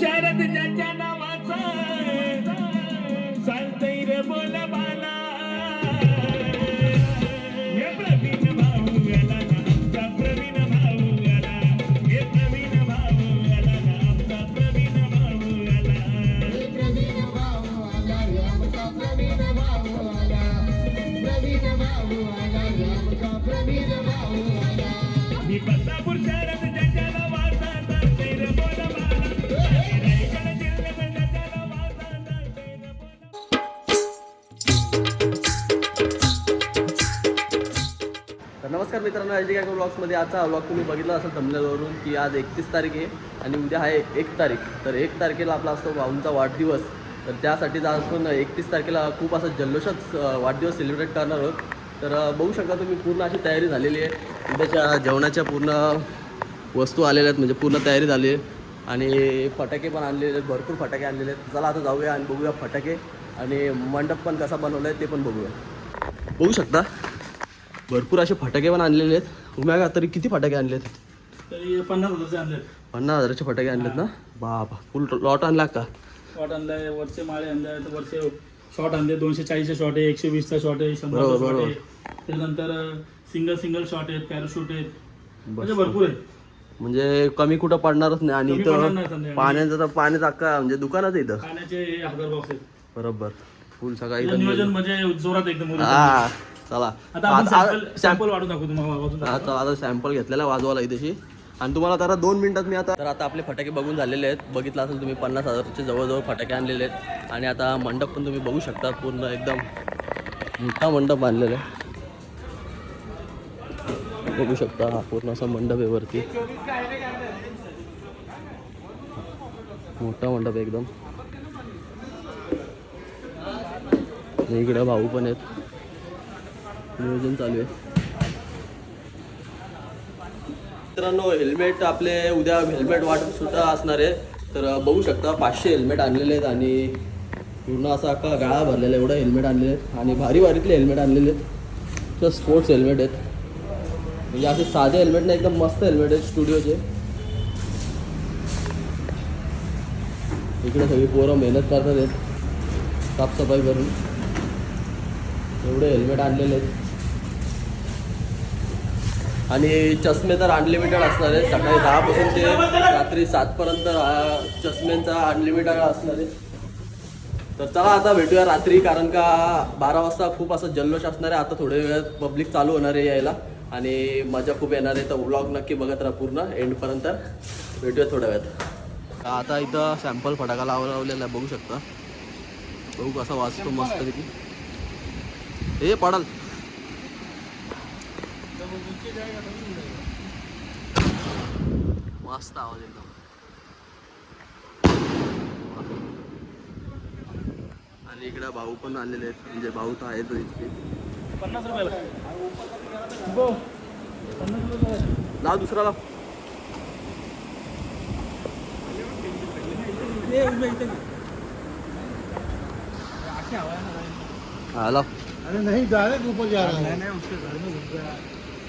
पुरुषारथ ज्याच्या नावाचा चालतंय रे बोला नमस्कार मित्रांनो एच डी गॅग ब्लॉग्समध्ये आजचा ब्लॉग तुम्ही बघितला असेल थंबनेलवरून की आज एकतीस तारीख आहे आणि उद्या आहे एक तारीख. तर एक तारखेला आपला असतो भाऊंचा वाढदिवस. तर त्यासाठी आज आपण एकतीस तारखेला खूप असं जल्लोषात वाढदिवस सेलिब्रेट करणार आहोत. तर बघू शकता तुम्ही पूर्ण अशी तयारी झालेली आहे. उद्याच्या जेवणाच्या पूर्ण वस्तू आलेल्या आहेत म्हणजे पूर्ण तयारी झाली आहे. आणि फटाके पण आणलेले आहेत भरपूर फटाके आणलेले आहेत. चला आता जाऊया आणि बघूया फटाके आणि मंडप पण कसा बनवला आहे ते पण बघूया. बघू शकता. भरपूर असे फटाके पण आणलेले आहेत. उम्या का तरी किती फटाके आणलेत तरी पन्नास हजारचे आणले पन्नास हजाराचे फटाके आणलेत ना? बाबा फुल लॉट आणला का? शॉट आणलाय वरचे माळे आणले तर वरचे शॉट आणले दोनशे चाळीसचे शॉट आहे एकशे वीसचा शॉट आहे शंभरचा बरोबर, शॉट. आहे. त्यानंतर सिंगल सिंगल शॉट आहेत पॅराशूट आहेत. म्हणजे भरपूर आहे म्हणजे कमी कुठं पडणारच नाही आणि कमी पडणार इथं संध्याकाळी. पाण्याचं तर पाण्याचं अख्खा म्हणजे दुकानच आहे इथं. खाण्याचे हजार बॉक्स आहेत. बरोबर. फुल सकाळी इथं नियोजन म्हणजे जोरात एकदम. हा चला. आता आपण आता- सॅम्पल वाढून दाखवू तुम्हाला हा आता सॅम्पल घेतलेला वाजवायला इथेशी. आणि तुम्हाला तर दोन मिनिटात मी आता तर आता आपले फटाके बघून झालेले आहेत. बघितलं असेल तुम्ही पन्नास हजारचे जवळजवळ फटाके आणलेले आहेत. आणि आता मंडप पण तुम्ही बघू शकता पूर्ण एकदम मोठा मंडप बांधलेला आहे. बघू शकता हा पूर्ण असा मंडप आहे वरती. मोठा मंडप आहे एकदम. इकडं भाऊ पण आहेत. नियोजन चालू आहे. मित्रांनो हेल्मेट आपले उद्या हेल्मेट वाटप सुद्धा असणार आहे. तर बघू शकता पाचशे हेल्मेट आणलेले आहेत आणि पूर्ण असा अख्खा गाळा भरलेला आहे. एवढं हेल्मेट आणलेले आहेत आणि भारी भारीतले हेल्मेट आणलेले आहेत. तर स्पोर्ट्स हेल्मेट आहेत. म्हणजे असे साधे हेल्मेट नाही एकदम मस्त हेल्मेट आहेत स्टुडिओचे इकडे सगळी पोरं मेहनत करतात आहेत. साफसफाई करून. एवढे हेल्मेट आणलेले आहेत. आणि चष्मे तर अनलिमिटेड असणार आहे सकाळी दहापासून ते रात्री सातपर्यंत चष्म्यांचा अनलिमिटेड असणार आहे. तर चला आता भेटूया रात्री कारण का बारा वाजता खूप असं जल्लोष असणार आहे. आता थोड्या वेळात पब्लिक चालू होणार आहे यायला. आणि मजा खूप येणार आहे. तर व्लॉग नक्की बघत राहा पूर्ण एंडपर्यंत भेटूया थोड्या वेळात. आता इथं सॅम्पल फटाका लाव लावलेला आहे बघू शकता. बघू कसा वाजतो मस्त किती हे पडाल. मस्त आवाज एकदम. आणि इकडे भाऊ पण आलेले आहेत. म्हणजे भाऊ तर आहेत इथे पन्नास रुपयाला. लाव दुसरा लाव. हा अरे नहीं डायरेक्ट ऊपर जा रहा है. हे.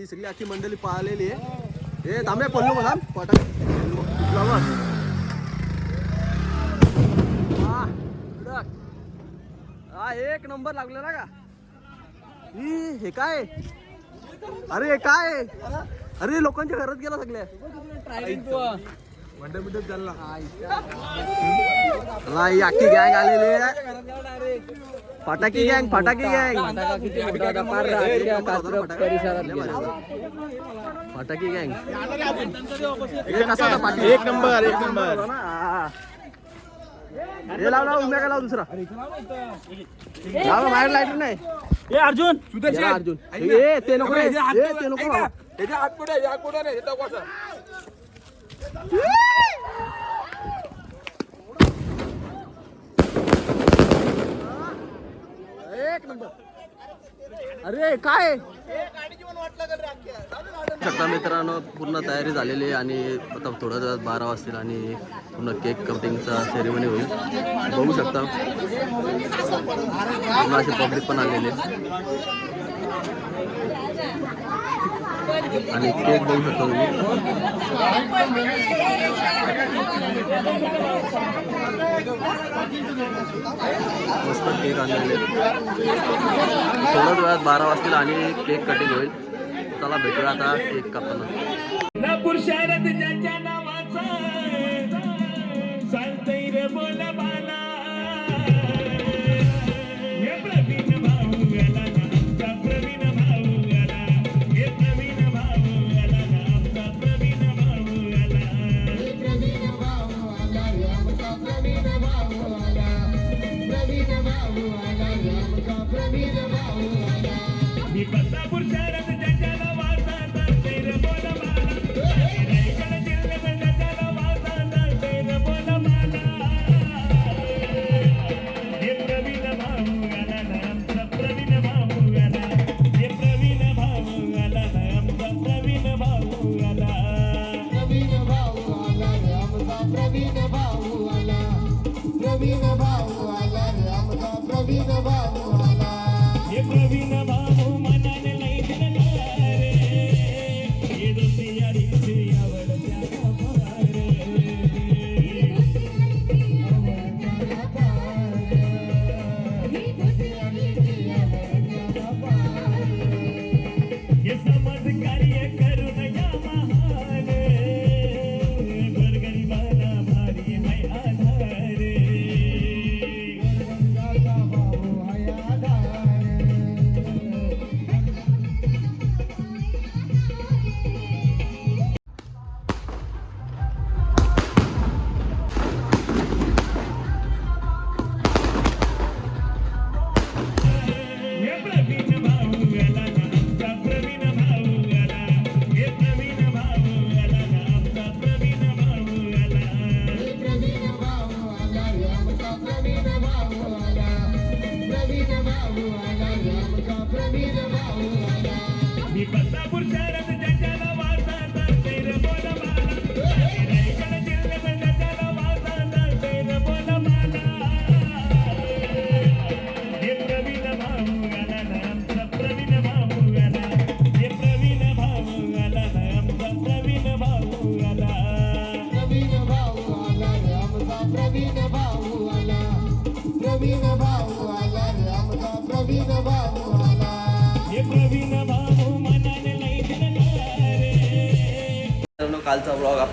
ही सगळी अख्खी मंडळी पाहिलेली आहे. हे थांबे पडलो मला. फटाका हा, एक नंबर लागलेला का? ही हे काय? अरे हे काय? अरे लोकांच्या घरात गेला सगळ्या. चला, चालला अख्खी गँग आलेली आहे. फटाकी गँग फटाकी गँग. फटाकी गँग. एक नंबर एक नंबर. हे लाव लाव उम्या काय लाव दुसरा. लाव बाहेर लाइट नाही. ए अर्जुन. अर्जुन. ए ते नको रे. ए, ते नको बाबा. एक नंबर अरे काय? शकता मित्रांनो पूर्ण तयारी झालेली आहे आणि आता थोड्या वेळात बारा वाजतील आणि पूर्ण केक कटिंगचा सेरेमनी होईल. बघू शकता. पूर्ण असे पब्लिक पण आलेले आणि केक बघू शकता तुम्ही. मस्त केक आणलेले थोड्याच वेळात बारा वाजतील आणि केक कटिंग होईल. चला भेटूया आता केक कापताना नागपूर शहरात ज्याच्या नावाचा चालतंय रे बोला बाला.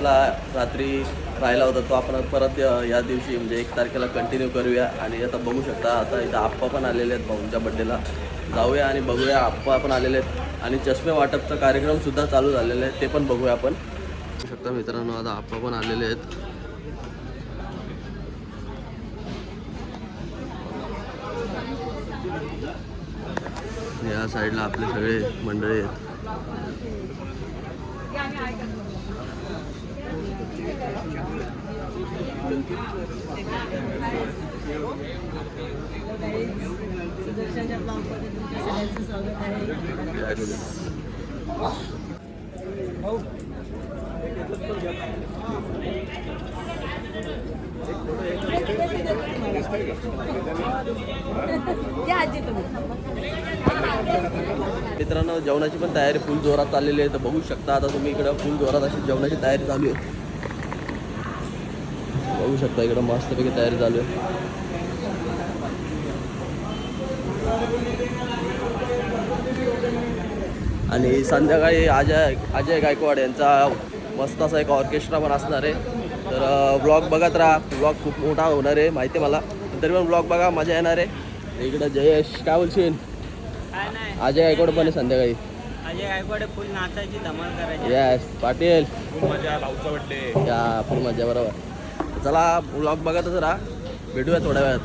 आपला रात्री राहिला होता तो आपण परत या दिवशी म्हणजे एक तारखेला कंटिन्यू करूया. आणि आता बघू शकता आता इथं आप्पा पण आलेले आहेत भाऊंच्या बड्डेला जाऊया आणि बघूया आप्पा पण आलेले आहेत. आणि चष्मे वाटपचा कार्यक्रमसुद्धा चालू झालेला आहे ते पण बघूया आपण. बघू शकता मित्रांनो आता आप्पा पण आलेले आहेत. या साईडला आपले सगळे मंडळी आहेत. सुदर्शनच्या ब्लॉगमध्ये तुमच्या सगळ्यांचं स्वागत आहे मित्रांनो जेवणाची पण तयारी फुल जोरात चाललेली आहे तर बघू शकता. आता तुम्ही इकडं फुल जोरात अशी जेवणाची तयारी चालू आहे. बघू शकता इकडं मस्तपैकी तयारी चालू आहे. आणि संध्याकाळी अजय अजय गायकवाड यांचा मस्त असा एक ऑर्केस्ट्रा पण असणार आहे. तर ब्लॉग बघत राहा. ब्लॉग खूप मोठा होणार आहे माहिती आहे मला. तरी पण ब्लॉग बघा मजा येणार आहे. इकडं जयेश काय बोलशील? अजय गायकवाड पण आहे संध्याकाळी. अजय गायकवाड फुल नाचायची धमाल करायची. येस पाटील. या फुल मजा बरोबर. चला ब्लॉग बघतच राहा भेटूया थोड्या वेळात.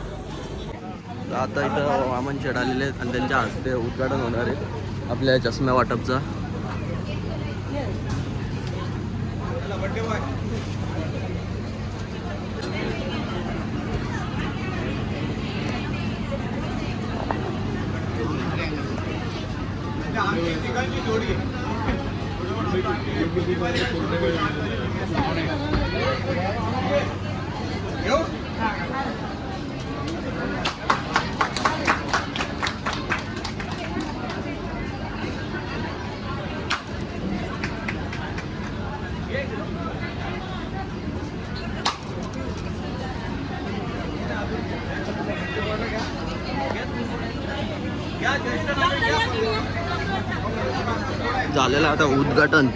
तर आता इथं वामन शेड आलेले आहेत आणि त्यांच्या हस्ते उद्घाटन होणार आहे आपल्या चष्म्या वाटपचा. झालेलं आता उद्घाटन.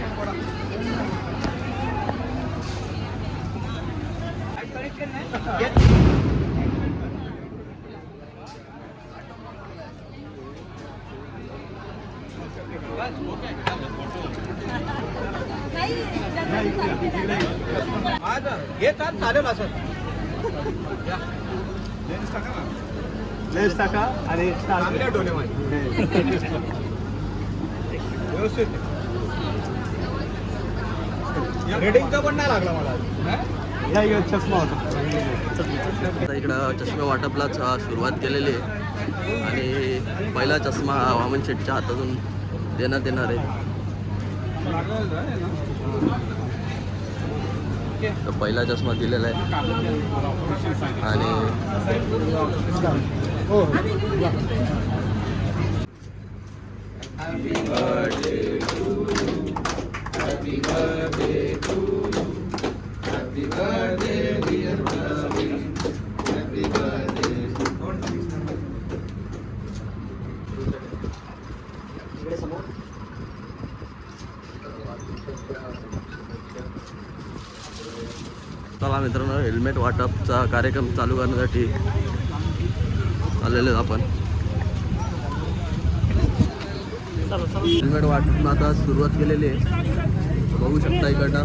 रेटिंगचा पण नाही लागला मला चष्मा होता. आता इकडं चष्मे वाटपलाच अ, सुरुवात केलेली आहे. आणि पहिला चष्मा हा वामन शेठच्या हातातून देण्यात येणार आहे. तर पहिला चष्मा दिलेला आहे. आणि चला मित्रांनो हेल्मेट वाटपचा कार्यक्रम चालू करण्यासाठी आलेले आपण. हेल्मेट वाटप आता सुरुवात केलेली आहे. बघू शकता इकडनं.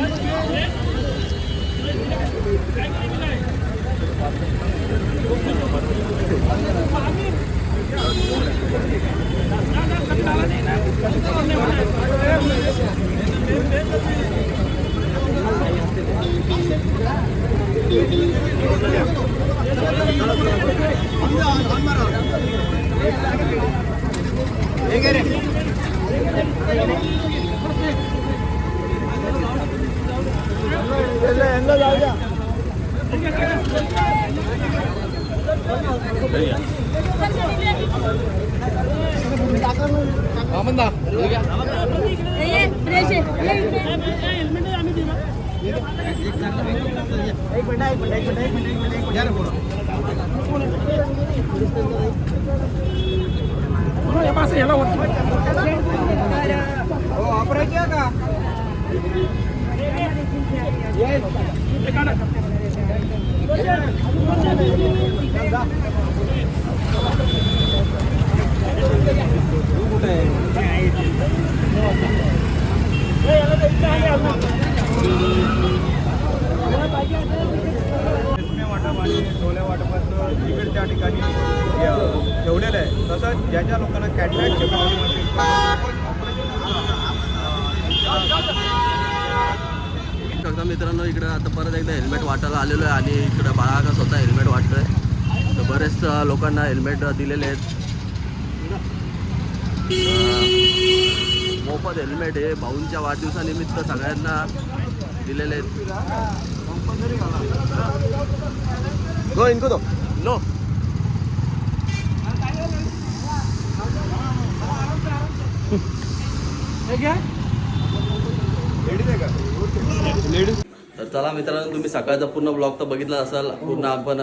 आहे ये इकडे. चष्मे वाटप आणि डोळे ठेवलेलं आहे. तसंच ज्या ज्या लोकांना कॅटरॅक्टची प्रॉब्लेम असेल आता परत एकदा हेल्मेट वाटायला आलेलो आहे आणि इकडं बाळाला स्वतः हेल्मेट वाटतोय. आहे तर बरेच लोकांना हेल्मेट दिलेले आहेत. मोफत हेल्मेट हे भाऊंच्या वाढदिवसानिमित्त सगळ्यांना दिलेले आहेत. नो लेडीज आहे का? लेडीज चला मित्रांनो तुम्ही सकाळचा पूर्ण ब्लॉग तर बघितला असाल. पूर्ण आपण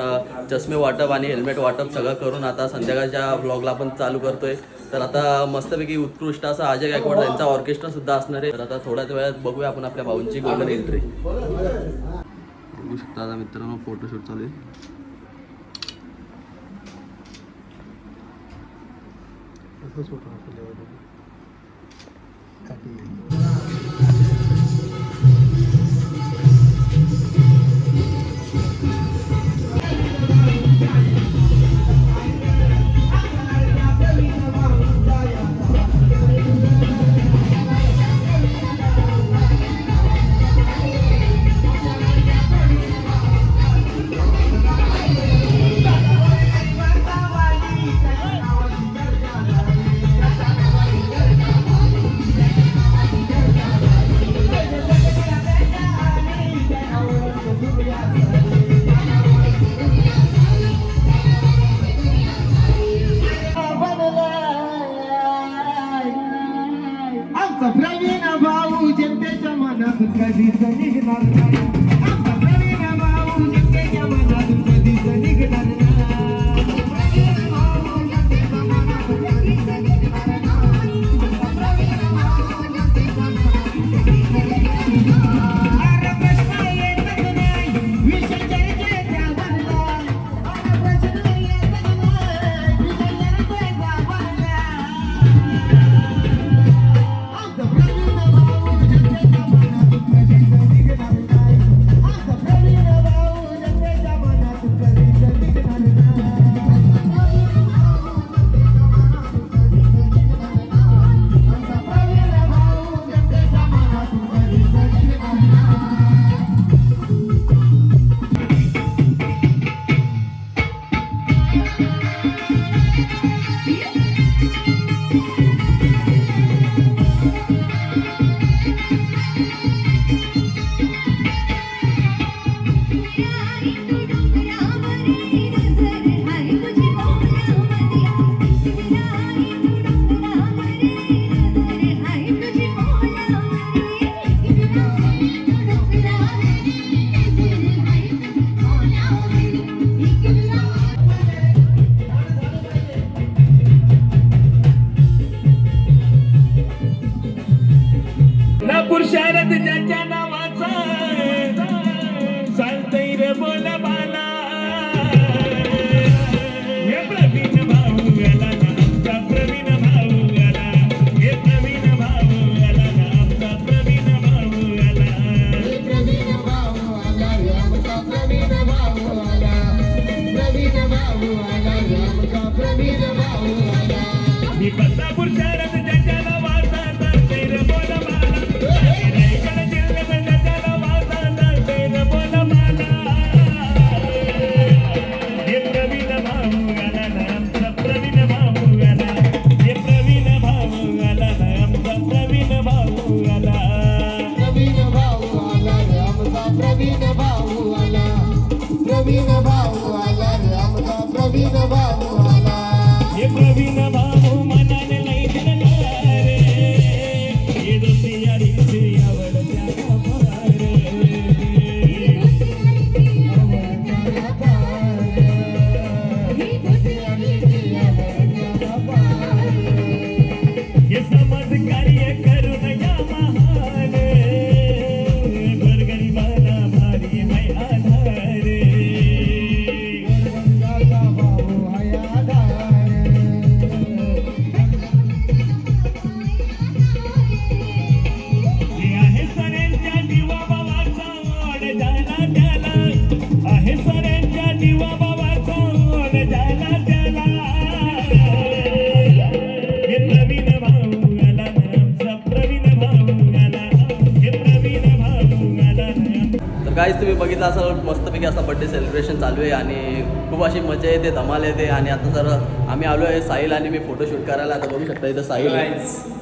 चष्मे वाटप आणि हेल्मेट वाटप सगळं करून आता संध्याकाळच्या ब्लॉगला आपण चालू करतोय. तर आता मस्तपैकी उत्कृष्ट असा अजय गायकवाड यांचा ऑर्केस्ट्रा सुद्धा असणार आहे. तर आता थोड्याच वेळात बघूया आपण आपल्या भाऊंची गोल्डन एंट्री बघू शकता आता मित्रांनो फोटोशूट चालू आहे. Yeah, yeah, yeah. Thank you. Preparation चालू आहे आणि खूप अशी मजा येते धमाल येते. आणि आता जर आम्ही आलो आहे साहिल आणि मी फोटोशूट करायला. आता बघू शकता इथं साहिल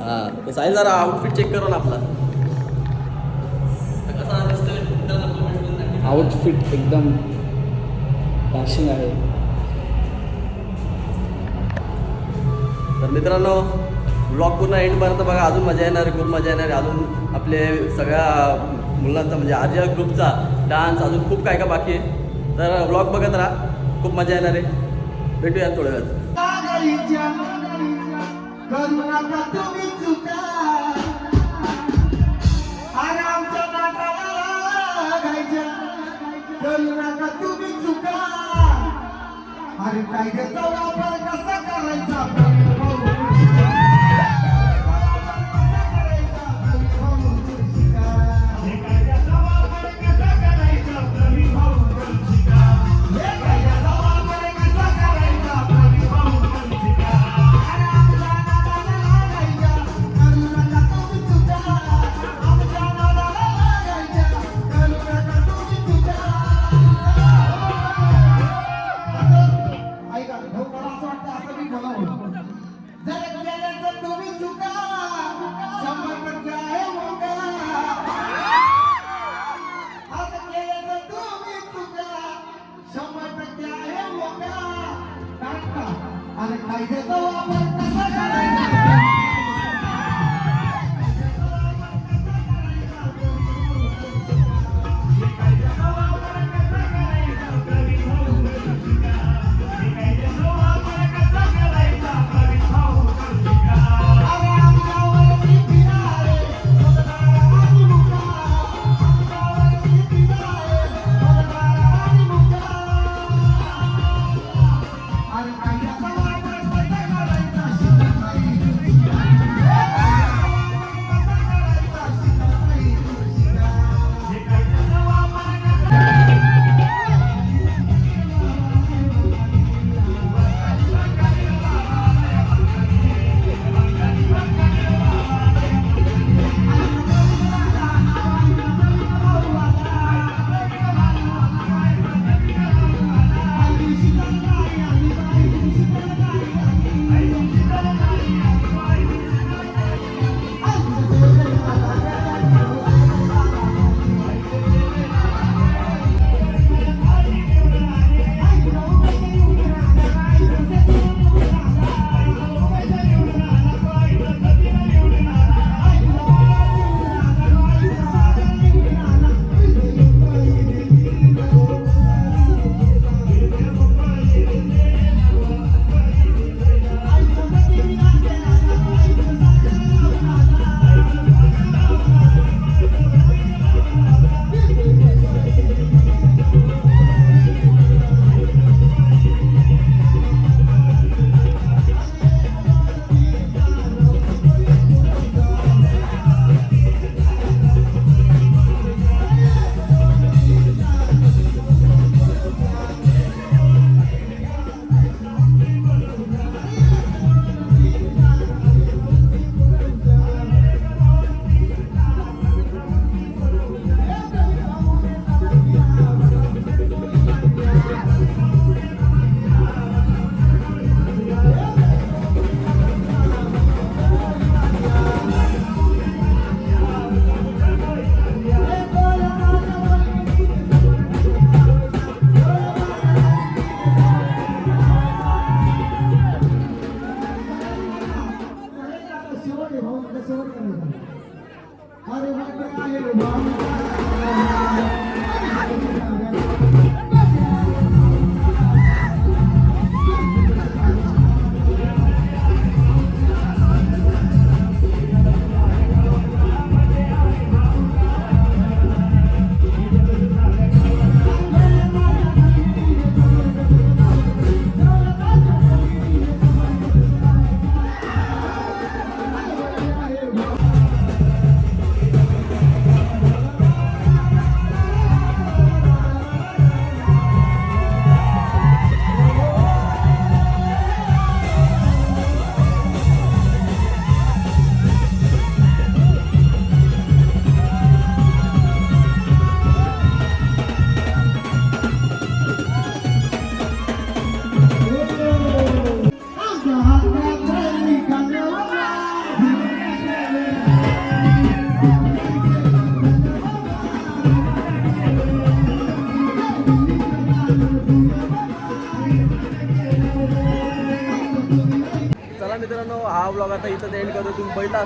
हां तर साहिल जरा आउटफिट चेक करून आपला. आउटफिट एकदम फॅशन आहे. तर मित्रांनो ब्लॉग पूर्ण एंडपर्यंत बघा. अजून मजा येणार खूप मजा येणार. अजून आपले सगळ्या मुलांचा म्हणजे आर्या ग्रुपचा डान्स अजून खूप काय का बाकी आहे. तर ब्लॉग बघत राहा. खूप मजा येणार आहे. भेटूया थोड्या वेळात. आगळीच्या करू नका तुम्ही चुका अरे आमच्या नाकाला लागायच्या अरे बाबा आहे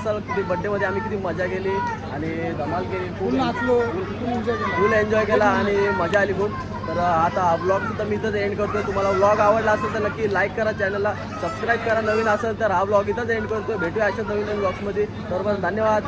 असाल किती बड्डेमध्ये आम्ही किती मजा केली आणि धमाल केली फुल नाचलो फुल एन्जॉय केला. आणि मजा आली खूप. तर आता हा ब्लॉग सुद्धा मी इथंच एंड करतोय. तुम्हाला ब्लॉग आवडला असेल तर नक्की लाईक करा चॅनलला सबस्क्राईब करा. नवीन असेल तर हा ब्लॉग इथंच एंड करतोय. भेटूया अशा नवीन नवीन ब्लॉग्समध्ये तर बस धन्यवाद.